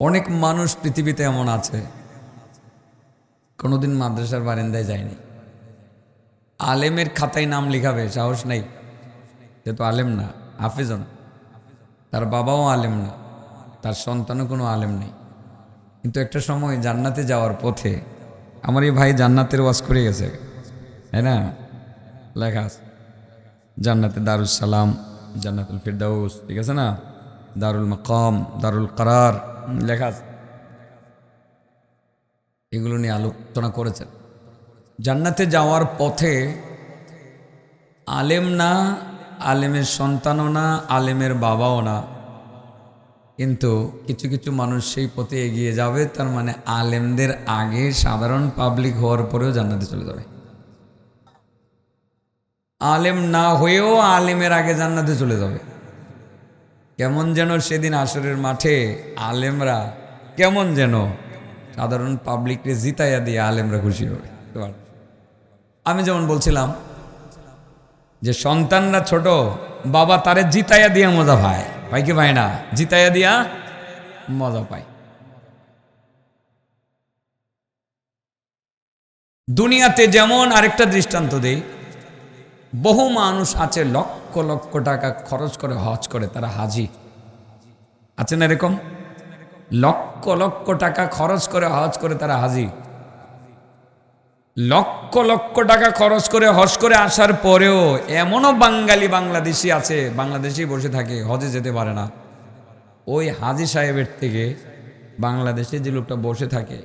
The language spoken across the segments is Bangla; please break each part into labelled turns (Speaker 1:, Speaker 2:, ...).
Speaker 1: অনেক মানুষ পৃথিবীতে এমন আছে। কোনোদিন মাদ্রাসার বারিন্দায় যায়নি। আলেমের খাতায় নাম লিখাবে, সাহস নেই। সে তো আলেম না হাফিজও না তার বাবাও আলেম না, তার সন্তানও কোনো আলেম নেই। কিন্তু একটা সময় জান্নাতে যাওয়ার পথে আমার এই ভাই জান্নাতের ওয়াজ করে গেছে। তাই না? লেখা জান্নাতে দারুল সালাম, জান্নাতুল ফিরদাউস, ঠিক আছে না? দারুল মাকাম, দারুল কারার। লেখা আছে। এগুলো নিয়ে আলোচনা করেছেন। জান্নাতে যাওয়ার পথে আলেম না, আলেমের সন্তানও না, আলেমের বাবাও না। কিন্তু কিছু কিছু মানুষ সেই পথে এগিয়ে যাবে, তার মানে আলেমদের আগে সাধারণ পাবলিক হওয়ার পরেও জান্নাতে চলে যাবে। আলেম না হয়েও আলেমের আগে জান্নাতে চলে যাবে। কেমন যেন সেদিন আসরের মাঠে আলেমরা, কেমন যেন সাধারণ পাবলিককে জিতাইয়া দিয়ে আলেমরা খুশি হবে আমি যেমন বলছিলাম যে সন্তানরা ছোট, বাবা তারে জিতাইয়া দিয়া মজা পায়। পাই কি পায় না? জিতাইয়া দিয়া মজা পায়। দুনিয়াতে যেমন আরেকটা দৃষ্টান্ত দেই, বহু মানুষ আছে লক্ষ লক্ষ টাকা খরচ করে হজ করে তারা হাজি। আছে না এরকম? লক্ষ লক্ষ টাকা খরচ করে হজ করে তারা হাজি। লক্ষ লক্ষ টাকা খরচ করে হজ করে আসার পরেও এমনও বাঙালি বাংলাদেশি আছে, বাংলাদেশি বসে থাকে, হজে যেতে পারে না। ওই হাজি সাহেবের থেকে বাংলাদেশে যে লোকটা বসে থাকে,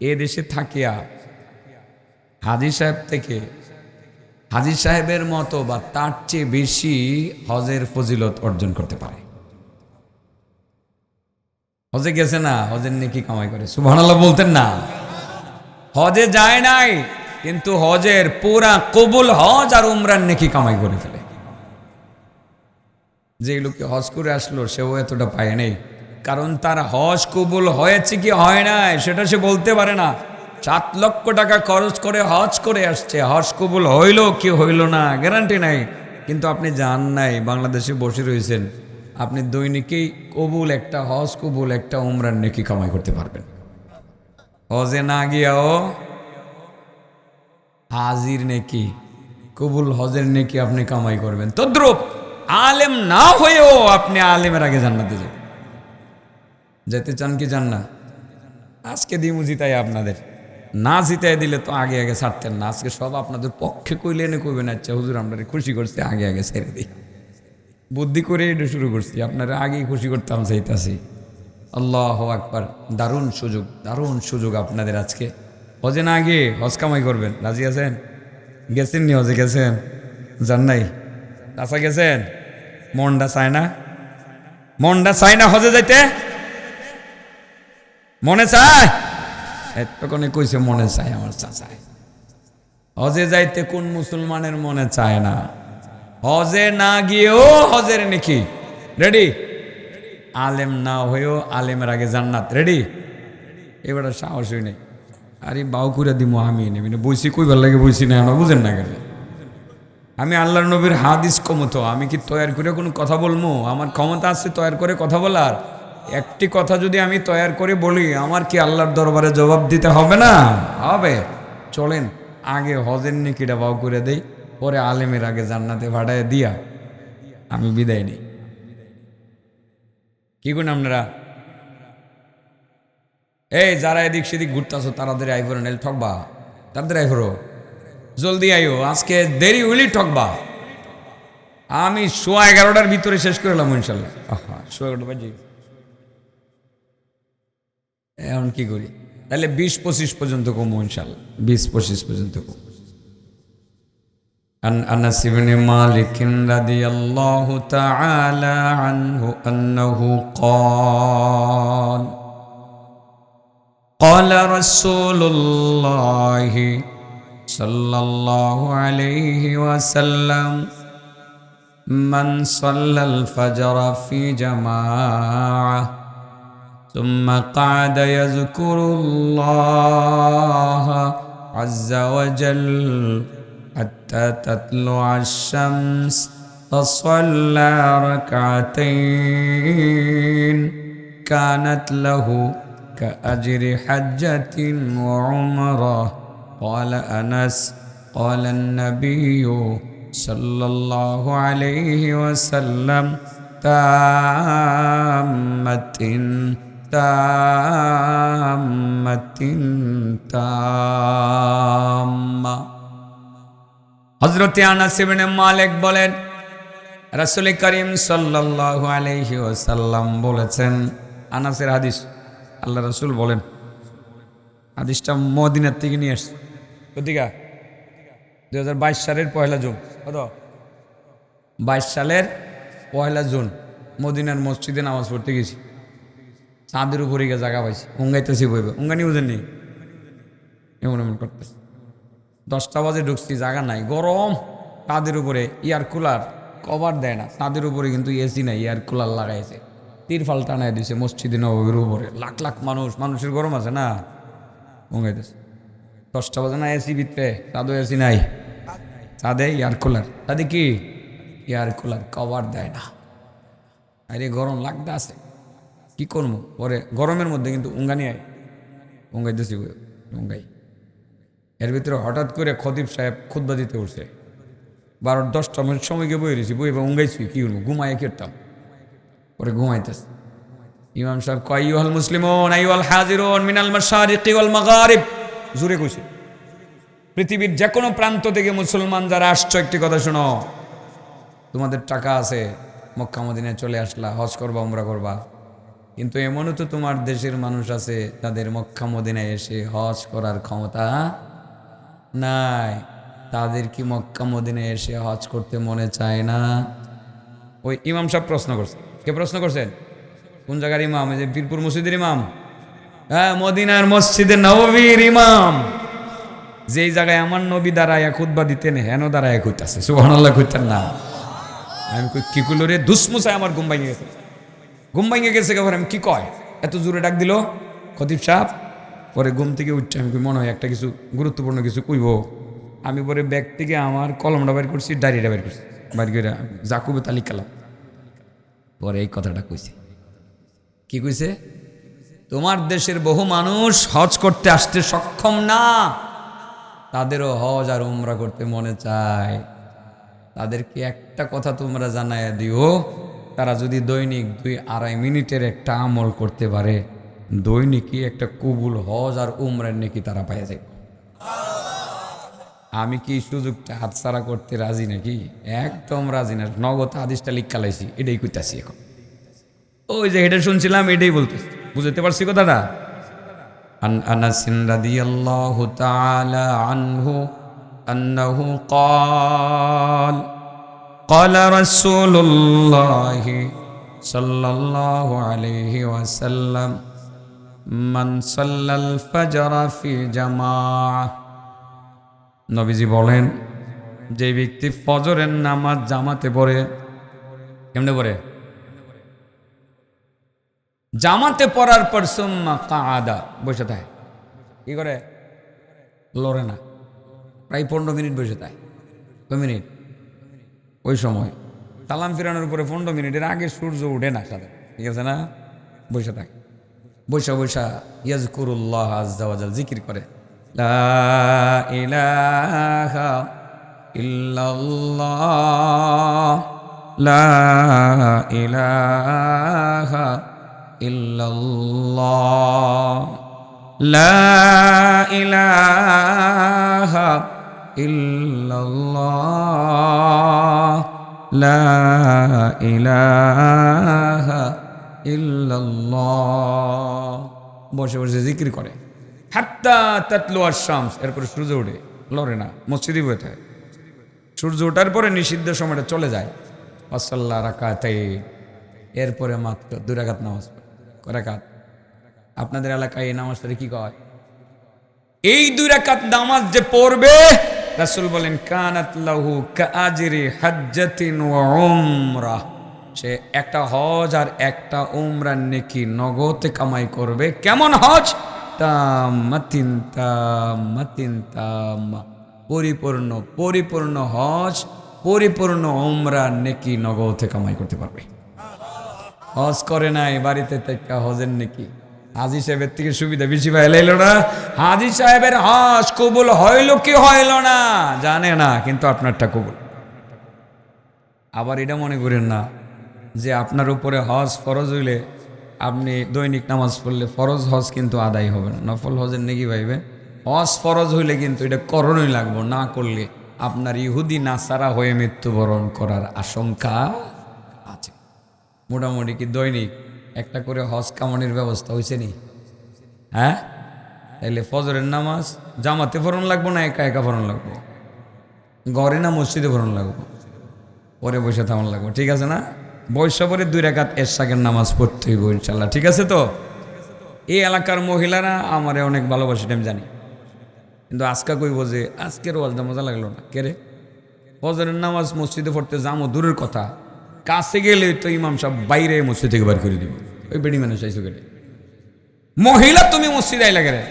Speaker 1: এ দেশে থাকিয়া হাজি সাহেব থেকে হাজি সাহেবের মতো বা তার চেয়ে বেশি হজের ফজিলত অর্জন করতে পারে। হজে গেছে না, হজের নেকি কামাই করে। সুবহানাল্লাহ বলতেন না। হজে যায় নাই, কিন্তু হজের পুরা কবুল হজ আর উমরান নেকি কামাই করে ফেলে। যে লোককে হজ করে আসলো, সেও এতটা পায় নেই। কারণ তার হজ কবুল হয়েছে কি হয় নাই, সেটা সে বলতে পারে না। সাত লক্ষ টাকা খরচ করে হজ করে আসছে। হজ কবুল হইল কি হইল না? গ্যারান্টি নাই। কিন্তু আপনি যান নাই, বাংলাদেশে বসে রয়েছেন। আপনি দৈনিকেই কবুল একটা হজ, কবুল একটা উমরান নেকি কামাই করতে পারবেন। হজে না গিয়াও হাজির নেকি, কবুল হজের নেকি আপনি কামাই করবেন। তদ্রুপ আলেম না হয়েও আপনি আলেমের আগে জান্নাতে যাবেন যেতে চান কি চান না? আজকে দিমু তাই আপনাদের। না জিতাই দিলে তো আগে আগে ছাড়তেন না। আজকে সব আপনাদের পক্ষে কইলে এনে কইবেন আচ্ছা হুজুর, আমরা খুশি করছি, আগে আগে ছেড়ে দিই। বুদ্ধি করে এটা শুরু করছি, আপনারা আগেই খুশি করতাম চাইতাছি। আল্লাহ আকবার, দারুণ সুযোগ দারুণ সুযোগ আপনাদের আজকে। হজে না আগে হজ কামাই করবেন, রাজি আছেন? গেছেন নি হজে, গেছেন? যান নাই? চাষা গেছেন? মনটা চায় না? মনটা চায় না হজে যাইতে? মনে চায়? এতক্ষণে কইছে, মনে চায় আমার চাচায় হজে যাইতে কোন মুসলমানের মনে চায় না। হজে না গিয়েও হজের নাকি। রেডি আলেম না হয়েও আলেমের আগে জান্নাত। রেডি এবার আর সাহসই নেই আরে, বাউ করে দিব আমি নেবি না কই ভালো লাগে বইছি না আমরা বুঝেন না কেন? আমি আল্লাহর নবীর হাদিস কমতো, আমি কি তৈরি করে কোনো কথা বলব আমার ক্ষমতা আছে তৈরি করে কথা বলার। একটি কথা যদি আমি তৈরি করে বলি, আমার কি আল্লাহর দরবারে জবাব দিতে হবে না? হবে। চলেন, আগে হজের নিকিটা বাউ করে দেই, পরে আলেমের আগে জান্নাতে ভাড়ায় দিয়া আমি বিদায় নিই। কি করুন আপনারা? এই, যারা এদিক সেদিক ঘুরতেছো তাদের আইভরো নেল ঠকবা? তাদের আইভরো জলদি আইও, আজকে দেরি হইলেই ঠকবা। আমি সোয়া এগারোটার ভিতরে শেষ করে এলাম ইনশাল্লাহ। সোয়া এগারোটা বাজে। এখন কি করি তাহলে বিশ পঁচিশ পর্যন্ত কমো ইনশাল্লাহ বিশ পঁচিশ পর্যন্ত কমো عن أنس بن مالك رضي الله تعالى عنه أنه قال قال رسول الله صلى الله عليه وسلم من صلى الفجر في جماعة ثم قعد يذكر الله عز وجل حتى تطلع الشمس فصلى ركعتين. كانت له كأجر حجة وعمرة. قال أنس قال النبي صلى الله عليه وسلم تامة تامة تامة হজরতে আনাস ইবনে মালিক বলেন রাসূল করিম সাল্লাল্লাহু আলাইহি ওয়াসাল্লাম বলেছেন আনাসের হাদিস আল্লাহ রাসূল বলেন হাদিসটা মদিনার থেকে নিয়ে আসছে কতিকা দুই হাজার বাইশ সালের পয়লা জুন কত বাইশ সালের পয়লা জুন মদিনার মসজিদে নামাজ পড়তে গেছি চাঁদের উপরে গিয়ে জায়গা পাইছি। উঙ্গাইতেছি বইবে। উঙ্গা নিউজেন নেই। এমন এমন করতেছে। দশটা বাজে ঢুকছি, জায়গা নাই। গরম। তাদের উপরে এয়ার কুলার কভার দেয় না। তাদের উপরে কিন্তু এসি নাই এয়ার কুলার লাগাইছে। তিরফাল টানায় দিছে মসজিদে নবীর উপরে। লাখ লাখ মানুষ। মানুষের গরম আছে না? মঙ্গাইতেছে দশটা বাজে না এসি ভিতরে? তাদের এসি নাই। তাদের এয়ার কুলার তাদের কি? এয়ার কুলার কভার দেয় না। আরে গরম লাগতে আছে কি করব? পরে গরমের মধ্যে কিন্তু উঙ্গানি আয়। উঙ্গাইতেছি উঙ্গাই। এর ভিতরে হঠাৎ করে খদীপ সাহেব খুদ্া দিতে উঠছে। বারো দশটা সময় গিয়ে বই বই বা উঙ্গাইছি কি করব? ঘুমাই কেটতাম পরে ঘুমাইতেছে। ইমাম সাহেব কয় হল মুসলিম আইওয়াল হাজিরুন মিনাল মাশারিকি মাগারিব। জুড়ে কইছে। পৃথিবীর যে কোনো প্রান্ত থেকে মুসলমান যারা আসছো, একটি কথা শোনো। তোমাদের টাকা আছে, মক্কা মদিনায় চলে আসলা, হজ করবা, উমরা করবা। কিন্তু এমনও তো তোমার দেশের মানুষ আছে, তাদের মক্কা মদিনায় এসে হজ করার ক্ষমতা নাই। তাদের কি মক্কা মদিনায় এসে হজ করতে মনে চায় না? ওই ইমাম সাহেব প্রশ্ন করছে। কে প্রশ্ন করছেন কোন জায়গার ইমাম? এই যে বীরপুর মসজিদের ইমাম? হ্যাঁ মদিনার মসজিদে নবীর ইমাম। যেই জায়গায় আমার নবী দাঁড়ায় খুদ্া দিতেন, হেন দাঁড়ায় খুঁজতেছে সুবহানাল্লাহ খুঁজতেন না। আমি কি দুসমুসায় আমার ঘুম ভাঙে গেছে। ঘুম ভাঙে গেছে কেবল আমি কি কয়? এত জোরে ডাক দিল, খতিব সাহেব, পরে ঘুম থেকে উঠছে, আমি মনে হয় একটা কিছু গুরুত্বপূর্ণ কিছু কইব। আমি পরে ব্যাগ থেকে আমার কলমটা বের করছি, ডায়েরিটা বের করছি, বাইর করে জাকুবে তালি কালাম পরে এই কথাটা কইছে। কি কইছে? তোমার দেশের বহু মানুষ হজ করতে আসতে সক্ষম না। তাদেরও হজ আর উমরা করতে মনে চায়। তাদেরকে একটা কথা তোমরা জানায় দিও তারা যদি দৈনিক দুই আড়াই মিনিটের একটা আমল করতে পারে দৈনিকই একটা কবুল হজ আর উমরার নাকি তারা পাই যায় আমি কি সুযোগটা হাতছাড়া করতে রাজি নাকি একদম রাজি না নগদ আদিসটা লিখালাইছি এটাই কইতাছি এখন ওই যে এটা শুনছিলাম এটাই বলতেছি বুঝতে পারছি কথাটা عن أنس رضي الله تعالى عنه أنه قال قال رسول الله صلى الله عليه وسلم من صلى الفجر في جماعة নবীজি বলেন যে ব্যক্তি ফজরের নামাজ জামাতে পড়ে কেমনে পড়ে জামাতে পড়ার পর সুম্মা কাদা বসে থাকে কি করে লড়ে না প্রায় পনেরো মিনিট বসে থাকে কয় মিনিট ওই সময়। সালাম ফিরানোর উপরে পনেরো মিনিটের আগে সূর্য উঠে না সাথে। ঠিক আছে না? বসে থাকে। বৈশা বৈশা ইয়াজ কুরুল্লাহ আজাল জিকির করে। লা ইলাহা লা বসে বসে জিকির করে। হাত্তা এরপরে সূর্য ওঠে লড়ে না, মসজিদে বয়ে থাকে সূর্য ওঠার পরে নিষিদ্ধ সময়টা চলে যায়। অসাল্লা রাকাতাই এরপরে মাত্র দুরাঘাত নামাজ করাকাত আপনাদের এলাকায় এই নামাজটা কি কয়? এই দুই রাকাত নামাজ যে পড়বে রাসূল বলেন, কানাত লাহু কাআজরি হাজ্জাতিন ওয়া উমরাহ সে একটা হজ আর একটা উমরার নেকি নগদে কামাই করবে। কেমন হজ? তামাতিন তামাতিন, তামা। পরিপূর্ণ পরিপূর্ণ হজ, পরিপূর্ণ উমরা নেকি নগদে কামাই করতে পারবে। হজ করে নাই, বাড়িতে থেকে হজের নাকি। হাজি সাহেবের থেকে সুবিধা বেশি পাইল না? হাজি সাহেবের হজ কবুল হইল কি হইল না? জানে না, কিন্তু আপনারটা কবুল। আবার এটা মনে করেন না যে আপনার উপরে হজ ফরজ হইলে আপনি দৈনিক নামাজ পড়লে ফরজ হজ কিন্তু আদায় হবে না। নফল হজের নাকি ভাইবে হজ ফরজ হইলে কিন্তু এটা করণই লাগবো, না করলে আপনার ইহুদি নাসারা হয়ে মৃত্যুবরণ করার আশঙ্কা আছে। মোটামুটি কি দৈনিক একটা করে হজ কামানির ব্যবস্থা হয়েছে নি? হ্যাঁ? তাইলে ফজরের নামাজ জামাতে ফরন লাগবো না একা একা ফরন লাগবো? ঘরে না মসজিদে ফরন লাগবো? পরে বসে থামান লাগবো, ঠিক আছে না? বৈশ পরে দুই রেখাত এরশাকের নামাজ পড়তে হইব ইনশাল্লাহ ঠিক আছে তো? এই এলাকার মহিলারা আমারে অনেক ভালোবাসে আমি জানি। কিন্তু আজকা কইব যে আজকের ওয়াজটা মজা লাগল না। কে রে? ফজরের নামাজ মসজিদে পড়তে যামো দূরের কথা। কাছে গেলে তো ইমাম সাহেব বাইরে মসজিদ থেকে বার করে দিব। ওই বেডি মানুষ চাইছো কেটে। মহিলা তুমি মসজিদ আইলা গেলে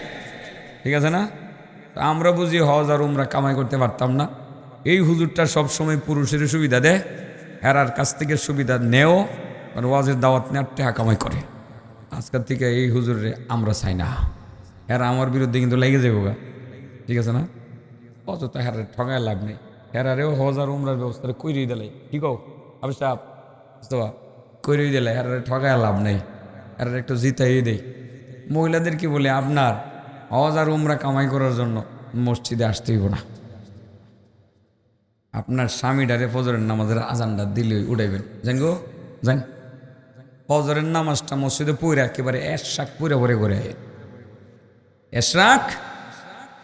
Speaker 1: ঠিক আছে না? আমরা বুঝি হজ আর উমরা কামাই করতে পারতাম না। এই হুজুরটা সবসময় পুরুষের সুবিধা দেয় এরার কাছ থেকে সুবিধা নেও, আর ওয়াজের দাওয়াত নেওয়ার টাকা কামাই করে। আজকাল থেকে এই হুজুরে আমরা চাই না। এরা আমার বিরুদ্ধে কিন্তু লেগে যাব গা। ঠিক আছে না? অযথা হেরারে ঠগায় লাভ নেই। হেরারেও হজ আর উমরার ব্যবস্থা কইরেই দিলাই কি কও? আবে সাহেব বুঝতে কইরেই দিলাই হেরারে ঠগায় লাভ নেই হেরারে একটু জিতাই দেই। মহিলাদের কি বলে, আপনার হজ আর উমরা কামাই করার জন্য মসজিদে আসতে হইব না। আপনার স্বামীটারে ফজরের নামাজের আজানটা দিলে উঠাইবেন জান গো জান ফজরের নামাজটা মসজিদে পড়ে একেবারে এশাক পুরে ভরে করে আয় এশরাক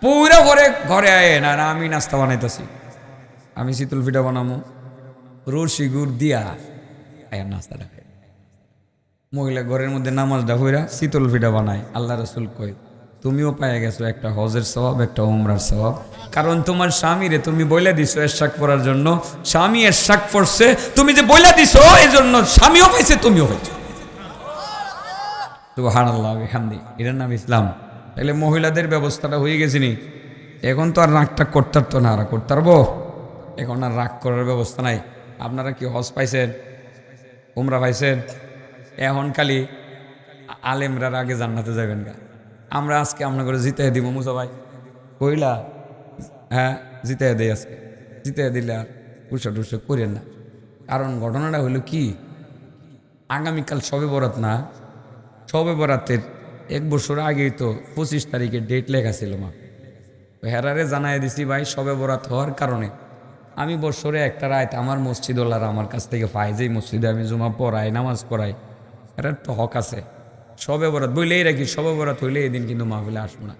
Speaker 1: পুরো ঘরে ঘরে আয় না না আমি নাস্তা বানাইতেছি। আমি শীতল পিঠা বানামো। রসি গুড় দিয়া আয়া নাস্তাটা মহিলা ঘরের মধ্যে নামাজটা হইরা শীতল পিঠা বানায়। আল্লাহ রসুল কয়, তুমিও পায়ে গেছো একটা হজের স্বভাব একটা উমরার স্বভাব কারণ তোমার স্বামীরে তুমি বইলা দিছো এরশাক পরার জন্য। স্বামী এরশাক পড়ছে তুমি যে বইলা দিছো এই জন্য স্বামীও পাইছে, তুমিও পাইছো। তো হার আল্লাহ হান্দি এটার নাম ইসলাম। তাহলে মহিলাদের ব্যবস্থাটা হয়ে গেছে নি। এখন তো আর রাগটা করতে পারতো না, আর করতে পারব এখন আর রাগ করার ব্যবস্থা নাই। আপনারা কি হজ পাইছেন? উমরা পাইছেন? এখন খালি আলেমরার আগে জান্নাতে যাবেন গা। আমরা আজকে আপনার করে জিতে দিব মুসা ভাই। কইলা? হ্যাঁ জিতে দেই আজকে। জিতে দিলে আর উৎসব টুৎসব করেন না। কারণ ঘটনাটা হলো কি? আগামীকাল সবে বরাত না। সবে বরাতের এক বছর আগেই তো পঁচিশ তারিখে ডেট লেখা ছিল মা। হেরারে জানাই দিছি ভাই সবে বরাত হওয়ার কারণে। আমি বছরে একটা রাত আমার মসজিদওয়ালারা আমার কাছ থেকে পাই যে মসজিদে আমি জুমা পড়াই, নামাজ পড়াই। এটা তো হক আছে। সবে বরাত, বইলেই রাখি সবে বরাত হইলে এদিন দিন কিন্তু মাহফিলে আসব না।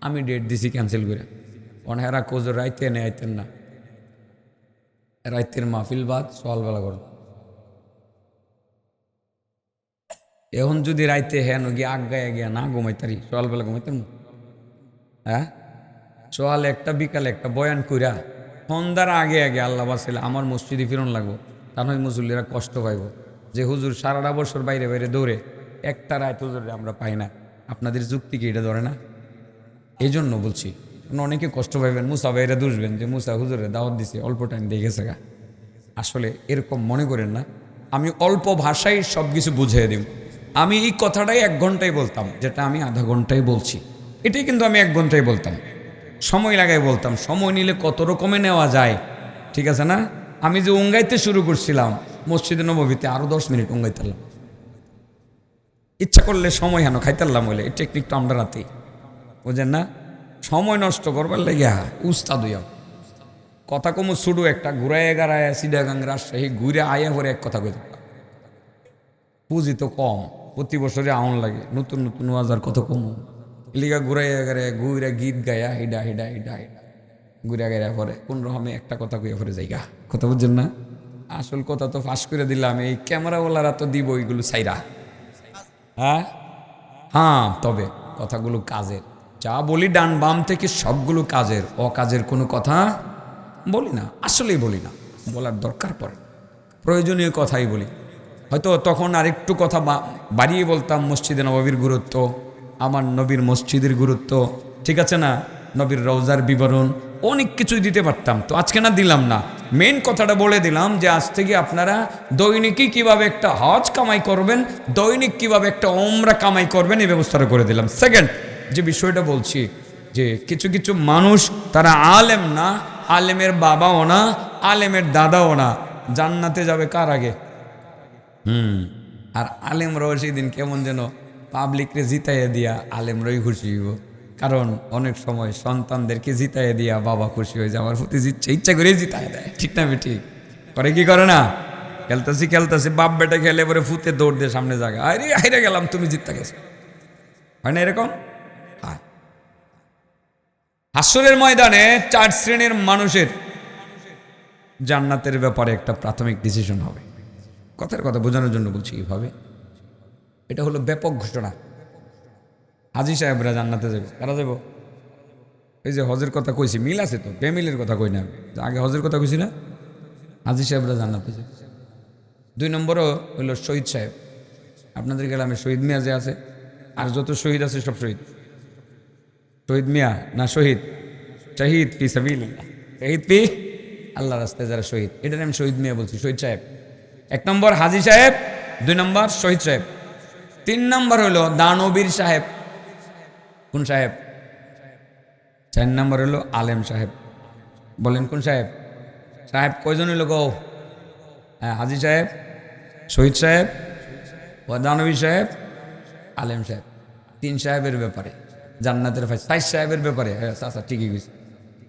Speaker 1: আমি ডেট দিছি ক্যান্সেল করে। অন হেরা কোজো রাইতে নে আইতেন না। রাইতের মাহফিল বাদ, সকালবেলা করো এখন যদি রাইতে হ্যাঁ গিয়ে আগায় গিয়া না ঘুমাইতারি, সকালবেলা ঘুমাইতাম হ্যাঁ? সকালে একটা বিকালে একটা বয়ান কইরা সন্ধ্যার আগে আগে আল্লাহ বাসিলে আমার মসজিদে ফিরন লাগবো। তা নয় মুসল্লিরা কষ্ট পাইব। যে হুজুর সারাটা বছর বাইরে বাইরে দৌড়ে, একটা রাত হুজুরে আমরা পাই না। আপনাদের যুক্তি কি এটা ধরে না? এই জন্য বলছি অনেকে কষ্ট পাইবেন, মুসা বাইরে দুষবেন যে মুসা হুজুরে দাওয়াত দিছে, অল্প টাইম দিয়ে গেছে গা। আসলে এরকম মনে করেন না। আমি অল্প ভাষায় সব কিছু বুঝিয়ে দিব আমি এই কথাটাই এক ঘন্টায় বলতাম, যেটা আমি আধা ঘন্টায় বলছি। এটাই কিন্তু আমি এক ঘন্টায় বলতাম। সময় লাগাই বলতাম, সময় নিলে কত রকমে নেওয়া যায়? ঠিক আছে না? আমি যে উঙ্গাইতে শুরু করছিলাম, মসজিদে নবীতে আরও দশ মিনিট উঙ্গাইতাম ইচ্ছা করলে সময় হেন খাইতারলাম বলে এই টেকনিকটা আমরা রাতে বুঝেন না? সময় নষ্ট করবার লেগে উস্তাদ হইয়া কথা কমু ছুডু একটা ঘুরায় গাড়ায় সিডাগাং রাজশাহী ঘুরে আয়া ভরে এক কথা কইতাম। পুঁজি তো কম, প্রতি বছরে আউন লাগে, নতুন নতুন ওয়াজার কত কম। লিগা ঘুরাইয়া গাড়ে ঘুরে গীত গায়া হিডা হিডা হিডা হিডা। ঘুরে গাইয়া পরে কোন রকমে একটা কথা কইয়া পরে যাইগা। কথা বুঝছেন না? আসল কথা তো ফাঁস করে দিলাম, এই ক্যামেরাওয়ালারা তো দিব ওইগুলো সাইরা হ্যাঁ? হ্যাঁ তবে কথাগুলো কাজের। যা বলি ডান বাম থেকে সবগুলো কাজের, অকাজের কোনো কথা বলি না, আসলেই বলি না, বলার দরকার পড়ে। প্রয়োজনীয় কথাই বলি। হয়তো তখন আরেকটু কথা বাড়িয়ে বলতাম, মসজিদে নববীর গুরুত্ব আমার নবীর মসজিদের গুরুত্ব, ঠিক আছে না? নবীর রওজার বিবরণ, অনেক কিছু দিতে পারতাম। তো আজকে না দিলাম না। মেন কথাটা বলে দিলাম যে, আজ থেকে আপনারা দৈনিকই কীভাবে একটা হজ কামাই করবেন, দৈনিক কীভাবে একটা ওমরা কামাই করবেন, এই ব্যবস্থাটা করে দিলাম। সেকেন্ড যে বিষয়টা বলছি, যে কিছু কিছু মানুষ, তারা আলেম না, আলেমের বাবাও না, আলেমের দাদাও না। জান্নাতে যাবে কার আগে? হুম, আর আলেম আলেমরাও সেদিন কেমন যেন পাবলিকরে জিতাইয়া দিয়া আলেমরাই খুশি হইব। কারণ অনেক সময় সন্তানদেরকে জিতাইয়া দিয়া বাবা খুশি হয়ে যায়, আমার প্রতি জিতছে ইচ্ছা করে জিতাই দেয়। ঠিক না ঠিক করে কি করে না? খেলতেছি খেলতেছি, বাপ বেটা খেলে পরে ফুতে দৌড় দিয়ে সামনে জায়গা আরে হাইরে গেলাম, তুমি জিততে গেছো। হয় না এরকম? হাসরের ময়দানে চার শ্রেণির মানুষের জান্নাতের ব্যাপারে একটা প্রাথমিক ডিসিশন হবে। কথার কথা বোঝানোর জন্য বলছি, এইভাবে এটা হলো ব্যাপক ঘোষণা হাজি সাহেবরা জান্নাতে যাবে কারা যাব। এই যে হজের কথা কইছি, মিল আছে তো? বেমিলের কথা কই না? আগে হজের কথা কইছি না? হাজি সাহেবরা জান্নাতে যাবে। দুই নম্বরও হইল শহীদ সাহেব। আপনাদের গ্রামে শহীদ মিয়া যে আছে, আর যত শহীদ আছে সব শহীদ। শহীদ মিয়া না শহীদ? শহীদ পি সাবিল শহীদ পি আল্লাহ রাস্তায় যারা শহীদ। এটার আমি শহীদ মিয়া বলছি, শহীদ সাহেব। এক নম্বর হাজি সাহেব, দুই নম্বর শহীদ সাহেব। তিন নম্বর হলো দানবীর সাহেব। কোন সাহেব? চার নম্বর হলো আলেম সাহেব। বলেন কোন সাহেব? সাহেব কয়জন হইল গো? হ্যাঁ হাজি সাহেব, শহীদ সাহেব ও দানবী সাহেব, আলেম সাহেব। তিন সাহেবের ব্যাপারে, জান্নাতের ভাই, সাইজ সাহেবের ব্যাপারে। হ্যাঁ আচ্ছা ঠিকই গেছে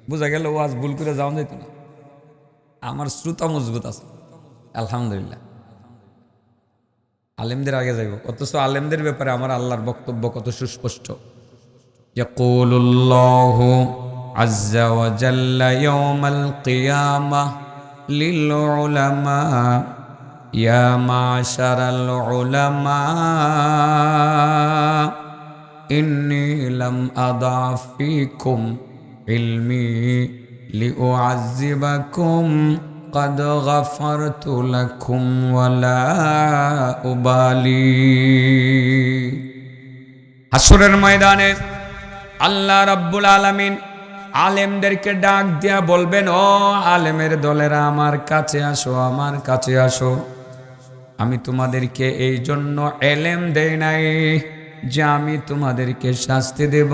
Speaker 1: বোঝা গেল ওয়াজ ভুল করে যাওয়া যেত না। আমার শ্রুতা মজবুত আছে। আলহামদুলিল্লাহ। আলেমদের আগে যাইব অথচ আলেমদের ব্যাপারে আমার আল্লাহর বক্তব্য কত সুস্পষ্ট يقول الله عز وجل يوم القيامة للعلماء يا معشر العلماء إني لم أضع فيكم علمي لأعذبكم قد غفرت لكم ولا أبالي হাসরের ময়দানে আল্লাহ রাব্বুল আলামিন আলেমদেরকে ডাক দিয়া বলবেন ও আলেমের দলেরা আমার কাছে আসো আমার কাছে আসো আমি তোমাদেরকে এই জন্য এলেম দেই নাই যে আমি তোমাদেরকে শাস্তি দেব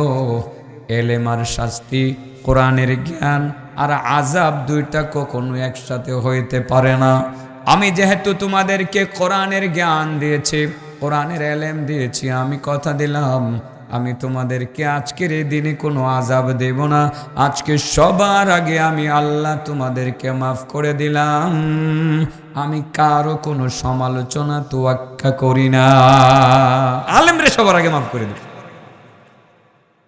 Speaker 1: এলেম আর শাস্তি কোরআনের জ্ঞান আর আজাব দুইটা কখনো একসাথে হইতে পারে না। আমি যেহেতু তোমাদেরকে কোরআনের জ্ঞান দিয়েছি, কোরআনের এলেম দিয়েছি, আমি কথা দিলাম, আমি তোমাদেরকে আজকের এই দিনে কোনো আজাব দেব না। আজকে সবার আগে আমি আল্লাহ তোমাদেরকে মাফ করে দিলাম। আমি কারও কোনো সমালোচনা, তোয়াক্কা করি না। আলেমরে সবার আগে মাফ করে দিল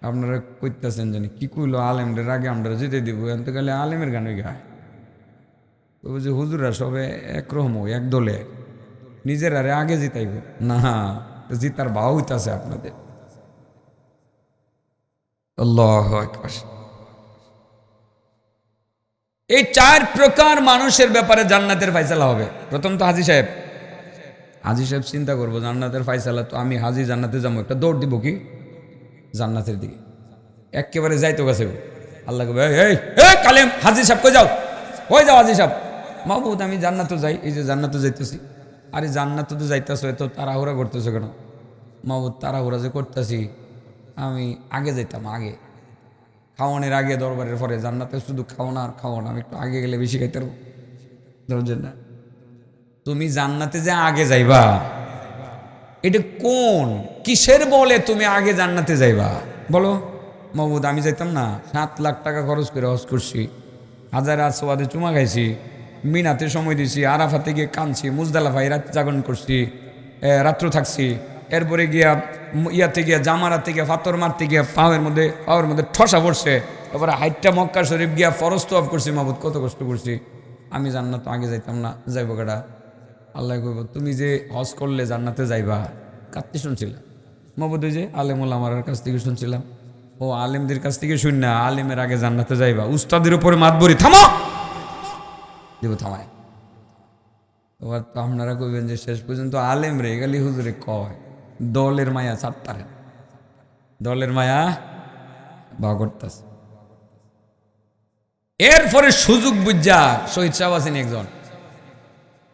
Speaker 1: আপনারা কইতেছেন জানি, কি কইলো আলেমদের? আগে আমরা যেতে দিব। এনতে গেলে আলেমের গানে গায় যে হুজুরা সবে একরকম এক দলে। নিজের আরে আগে জিতাইব। না, জিতার ভাও হইতাছে আপনাদের। এই চার প্রকার মানুষের ব্যাপারে জান্নাতের ফাইসালা হবে। প্রথম তো হাজি সাহেব। হাজি সাহেব চিন্তা করব, জান্নাতের ফাইসালা তো আমি হাজি জান্নাতে যাব, একটা দৌড় দিব কি? জান্নাতের দিকে। একেবারে যাইতো গেছে। আল্লাহ কালেম, হাজি সাহেব কই যাও? কই যাও হাজি সাহেব? মাহবুদ আমি জান্নাতে যাই, এই যে জান্নাতে যাইতেছি। আরে জান্নাতে তো যাইতেছো, এত তাড়াহুড়া করতেছো কেন? মাহবুদ তাড়াহুড়া যে করতেছি, আমি আগে যাইতাম, আগে। খাওয়ানোর আগে, দরবারের পরে। জান্নাতে শুধু খাওয়ানো আর খাওয়ানো, আমি একটু আগে গেলে বেশি খাইতে পারব। বুঝলেন না তুমি জান্নাতে যে আগে যাইবা এটা কোন? কিসের বলে তুমি আগে জান্নাতে যাইবা? বলো। মাহমুদ, আমি যাইতাম না। সাত লাখ টাকা খরচ করে হজ করছি। হাজার আসোয়াদে চুমা খাইছি। মিনাতে সময় দিছি। আরাফাতে গিয়ে কানছি মুজদালাফাই রাত জাগরণ করছি। রাত্র থাকছি। এরপরে গিয়া ইয়াতে গিয়া জামারাতে গিয়া ফাতর মারতে গিয়া পাওয়ের মধ্যে পাওয়ের মধ্যে ঠসা পড়ছে। তারপরে হাইটটা মক্কা শরীফ গিয়া ফরস্ত অফ করছি। মাহমুদ, কত কষ্ট করছি। আমি জান্নাত আগে যাইতাম না। যাইব কাটা আল্লাহ কইব, তুমি যে হজ করলে জান্নাতে যাইবা? কাঁদতে শুনছিলাম। মহবুদ ওই যে আলেমুল আমার কাছ থেকে শুনছিলাম। ও আলেমদের কাছ থেকে শুন না, আলেমের আগে জান্নাতে যাইবা। উস্তাদের উপরে মাতবরি থামো! দেব থামায় এবার তো আপনারা কইবেন যে, শেষ পর্যন্ত আলেম রে? গেলি হুজুরে কয়, দলের মায়া চাপ্তারে। দলের মায়া বা করতেছে। এরপরে সুযোগ বুঝা শহীদ সাহেব আছেন একজন।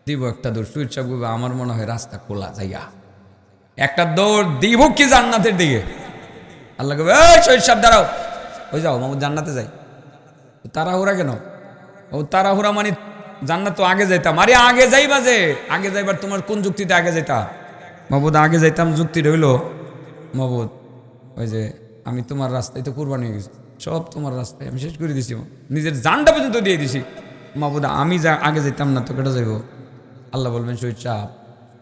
Speaker 1: দিব একটা দৌড়। শহীদ সাহেব বলবে, আমার মনে হয় রাস্তা খোলা জায়গা একটা দৌড় দিব কি জান্নাতের দিকে? আল্লাহ কবে এই শহীদ দাঁড়াও। ওই যাও মামু জান্নাতে যাই। তাড়াহুড়া কেন? ও তাড়াহুড়া মানে জান্নাত তো আগে যাইতাম। আরে আগে যাইবা যে আগে যাইবার তোমার কোন যুক্তিতে আগে যাইতা? মাহবুদ আগে যাইতাম যুক্তি রইল মাহবুদ ওই যে আমি তোমার রাস্তায় তো কুরবানি হয়ে গেছি। সব তোমার রাস্তায় আমি শেষ করে দিছি নিজের জানটা পর্যন্ত দিয়ে দিছি। মাহবুদ আমি যা আগে যাইতাম না তো কেটে যাইব। আল্লাহ বলবেন শহীদ সাহ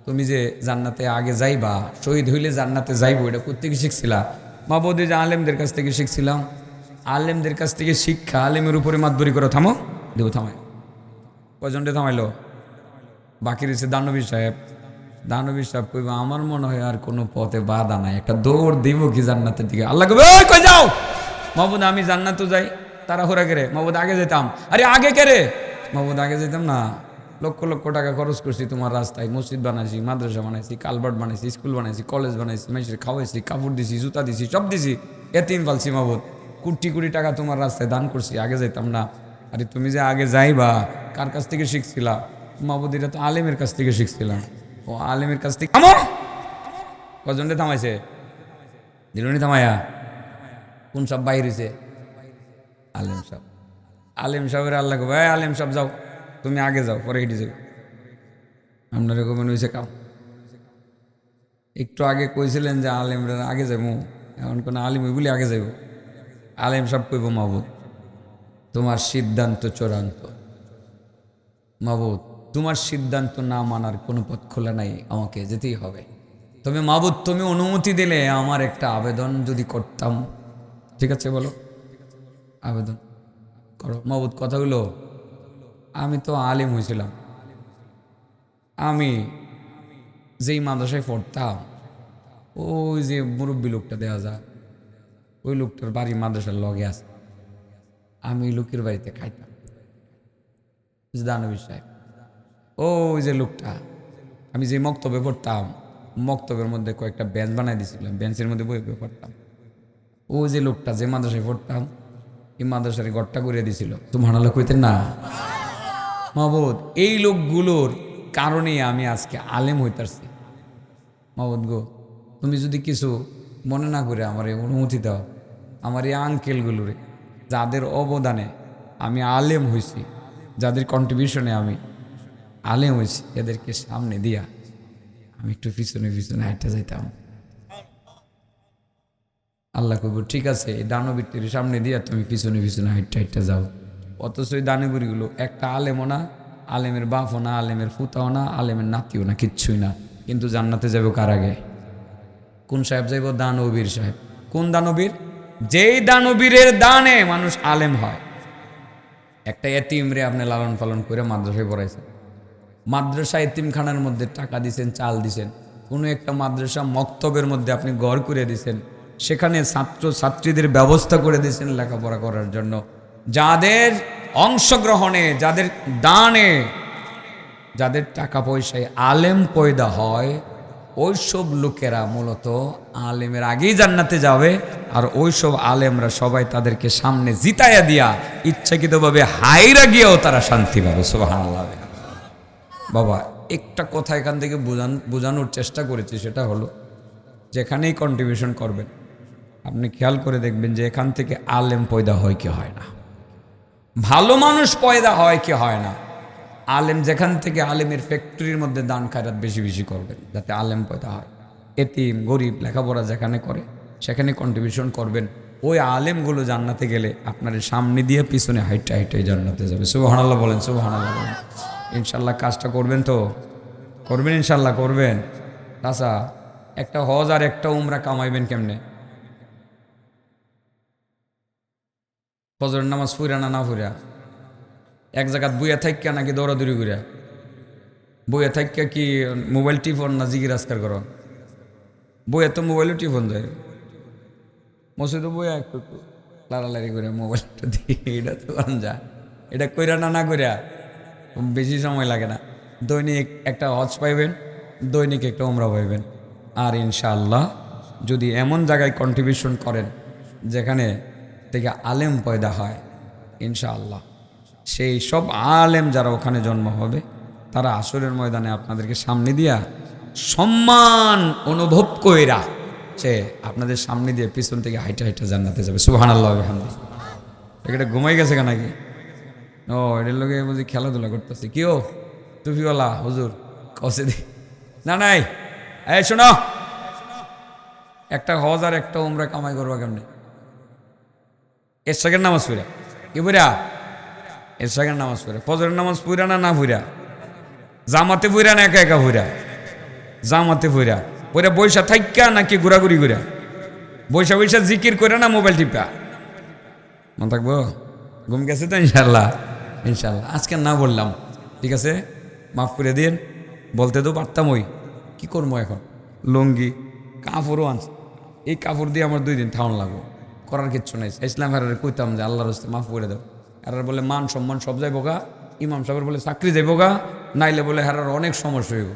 Speaker 1: তুমি যে জান্নাতে আগে যাইবা শহীদ হইলে জান্নাতে যাইবো এটা কোথেকে শিখছিলা? মাহবুদ এই যে আলেমদের কাছ থেকে শিখছিলাম আলেমদের কাছ থেকে শিক্ষা আলেমের উপরে মাতবরি করো থামো দেবো থামায়। কজনটা থামাইলো? বাকি রয়েছে দানবী সাহেব। দানবী সাহেব কইব আমার মনে হয় আর কোনো পথে বাধা নাই একটা দৌড় দিব কি জান্নাতের দিকে? আল্লাহ কবে "ওই, কই যাও? মাহবুদ আমি জান্নাতও যাই তারা হোরা কেরে মাহবুদ আগে যেতাম। আরে আগে কেরে মাহবুদ আগে যেতাম না। লক্ষ লক্ষ টাকা খরচ করছি তোমার রাস্তায়, মসজিদ বানাইছি, মাদ্রাসা বানাইছি কালবার্ট বানাইছি, স্কুল বানাইছি, কলেজ বানাইছি মানুষের খাওয়াইছি, কাপড় দিছি, জুতা দিছি, সব দিছি। এতিম পালছি মাহবুদ। কোটি কোটি টাকা তোমার রাস্তায় দান করছি, আগে যাইতাম না। আরে তুমি যে আগে যাইবা, কার কাছ থেকে শিখছিলা? মাহবুদ, এটা তো আলেমের কাছ থেকে শিখছিলাম। ও আলেমের কাছ থেকে থামো! কজনটা থামাইছে? দিলনি থামায়া? কোন সব বাইরেছে? আলেম সাহেব আলেম সাহেবের আল্লাহ ভাই আলেম সাহেব যাও। তুমি আগে যাও, পরে হেঁটে যাবে। আপনার এরকম হয়েছে কাম একটু আগে কইছিলেন যে আলেমরা আগে যাব এখন কোনো আলিম বলে আগে যাইব। আলেম সব কইব মাহবুদ তোমার সিদ্ধান্ত চূড়ান্ত। মাহবুদ তোমার সিদ্ধান্ত না মানার কোনো পথ খোলা নাই, আমাকে যেতেই হবে। তবে মাহবুদ তুমি অনুমতি দিলে আমার একটা আবেদন যদি করতাম। ঠিক আছে বলো? আবেদন করো। মাহবুদ কথাগুলো আমি তো আলিম হয়েছিলাম। আমি যেই মাদ্রাসায় পড়তাম, ওই যে মুরব্বী লোকটা দেওয়া যায় ওই লোকটার বাড়ি মাদ্রাসার লগে আছে। আমি লোকের বাড়িতে খাইতাম। দানবী সাহেব, ওই যে লোকটা, আমি যে মক্তবে পড়তাম, মক্তবের মধ্যে কয়েকটা বেঞ্চ বানাই দিয়েছিলাম বেঞ্চের মধ্যে বই বই পড়তাম। ওই যে লোকটা যে মাদ্রাসায় পড়তাম, এই মাদ্রাসার ঘরটা করে দিছিল তো হানালো কইতেন না? মাহবুদ এই লোকগুলোর কারণেই আমি আজকে আলেম হইতারছি মাহবুদ গো, তুমি যদি কিছু মনে না করে আমার এই অনুমতি দাও, আমার এই আঙ্কেলগুলোরে, যাদের অবদানে আমি আলেম হয়েছি যাদের কন্ট্রিবিউশনে আমি আলেম হয়েছি এদেরকে সামনে দিয়া আমি একটু পিছনে পিছনে হাঁটতে যাইতাম। আল্লাহ কইব ঠিক আছে, এই দানবীরটির সামনে দিয়া তুমি পিছনে পিছনে হাইটটা হাইটটা যাও। অথচ ওই দানবীরগুলো একটা আলেমও না, আলেমের বাপও না, আলেমের ফুতাও না, আলেমের নাতিও না, কিচ্ছুই না। কিন্তু জান্নাতে যাব কার আগে? কোন সাহেব যাইব? দানবীর সাহেব। কোন দানবীর? যেই দানবীরের দানে মানুষ আলেম হয়। একটা এতিম রে আপনি লালন পালন করে মাদ্রাসায় পড়াইছেন মাদ্রাসা এতিমখানার মধ্যে টাকা দিছেন, চাল দিছেন। কোনো একটা মাদ্রাসা মক্তবের মধ্যে আপনি গড় করে দিছেন। সেখানে ছাত্র ছাত্রীদের ব্যবস্থা করে দিয়েছেন লেখাপড়া করার জন্য। যাদের অংশগ্রহণে, যাদের দানে, যাদের টাকা পয়সায় আলেম পয়দা হয়, ওইসব লোকেরা মূলত আলেমের আগেই জান্নাতে যাবে আর ওইসব আলেমরা সবাই তাদেরকে সামনে জিতাইয়া দিয়া ইচ্ছাকৃতভাবে হাইরা গিয়েও তারা শান্তি পাবে। সোহান বাবা, একটা কথা এখান থেকে বোঝান, বোঝানোর চেষ্টা করেছি, সেটা হলো যেখানেই কন্ট্রিবিউশন করবেন, আপনি খেয়াল করে দেখবেন যে এখান থেকে আলেম পয়দা হয় কি হয় না। ভালো মানুষ পয়দা হয় কি হয় না? আলেম যেখান থেকে আলেমের ফ্যাক্টরির মধ্যে দান খায়রাত বেশি বেশি করবেন, যাতে আলেম পয়দা হয়। এতিম, গরিব লেখাপড়া যেখানে করে, সেখানে কন্ট্রিবিউশন করবেন। ওই আলেমগুলো জান্নাতে গেলে আপনার সামনে দিয়ে পিছনে হাইটে হাইটে জান্নাতে যাবে। সুবহানাল্লাহ বলেন সুবহানাল্লাহ বলেন। ইনশাল্লাহ কাজটা করবেন তো? করবেন ইনশাল্লাহ, করবেন। তাছা একটা হজ আর একটা উমরা কামাইবেন কেমনে? ফজরের নামাজ ফুরা না না ফুরা এক জায়গাত বইয়া থাকিয়া নাকি দৌড়াদৌড়ি করিয়া বইয়া থাকিয়া কি মোবাইল টিফোন না জিগির আজকার কর বইয়া তো মোবাইলও টিফোন যায় মসজিদও বইয়া একটু একটু লাড়ালাড়ি করে মোবাইলটা দিয়ে এটা তো যা এটা কইরা না না কইরা? বেশি সময় লাগে না। দৈনিক একটা হজ পাইবেন, দৈনিক একটা উমরা পাইবেন। আর ইনশাআল্লাহ যদি এমন জায়গায় কন্ট্রিবিউশন করেন, যেখানে থেকে আলেম পয়দা হয়, ইনশাআল্লাহ। সেই সব আলেম যারা ওখানে জন্ম হবে, তারা আসরের ময়দানে আপনাদেরকে সামনে দিয়া সম্মান অনুভব কইরা সে আপনাদের সামনে দিয়ে পিছন থেকে হাইটা হাইটা জান্নাতে যাবে। সুহান আল্লাহ এটা ঘুমাই গেছে কেন নাকি? ও এটার লোকে বুঝি খেলাধুলা করতেছে। কি ও? টুপিওয়ালা, হুজুর, কসে দি না, নাই। এই শোনো। একটা হজ আর একটা উমরা কামাই করবা কেমনি? সেকেন্ড নামাজ পুরা কি পুরা সেকেন্ড নামাজ পুরা ফজরের নামাজ পুরা না না পুরা জামাতে পুরা না একা একা পুরা জামাতে পুরা পুরা বৈশা থাইকা নাকি ঘোরাঘুরি ঘুরা বৈশা বৈশা জিকির করে না মোবাইল টিপা? মন থাকব? ঘুম গেছে তো ইনশাল্লাহ ইনশাল্লাহ আজকে না বললাম। ঠিক আছে? মাফ করে দিন। বলতে তো পারতাম ওই। কী করব এখন? লুঙ্গি, কাপড়ও আনছে। এই কাপড় দিয়ে আমার দুই দিন থাউন লাগবো। করার কিচ্ছু নাই। ইসলাম হারারে কইতাম যে আল্লাহর হস্তে মাফ করে দাও। আর বলে মান সম্মান সব যাইব গা। ইমাম সাহেবের বলে চাকরি যাইব গা। নাইলে বলে হারার অনেক সমস্যা হইব।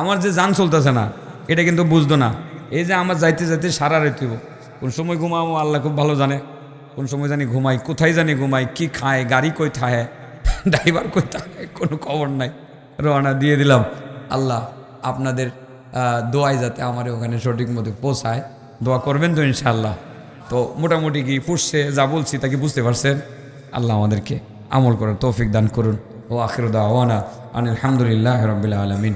Speaker 1: আমার যে যান চলতেছে না, এটা কিন্তু বুঝতো না। এই যে আমার যাইতে যাইতে সারা রেতে কোন সময় ঘুমাবো আল্লাহ খুব ভালো জানে। কোন সময় জানি ঘুমাই, কোথায় জানি ঘুমাই, কি খায়, গাড়ি কই থায়, ড্রাইভার কই থাকে কোনো খবর নাই। রওনা দিয়ে দিলাম। আল্লাহ আপনাদের দোয়ায় যাতে আমার ওখানে সঠিক মতো পৌঁছায়। দোয়া করবেন তো ইনশাআল্লাহ। তো মোটামুটি কি পুষছে, যা বলছি তাকে বুঝতে পারছেন? আল্লাহ আমাদেরকে আমল করার তৌফিক দান করুন। ও আখির দাওয়ানা আনিল আলহামদুলিল্লাহ রবিল্লা আলমিন।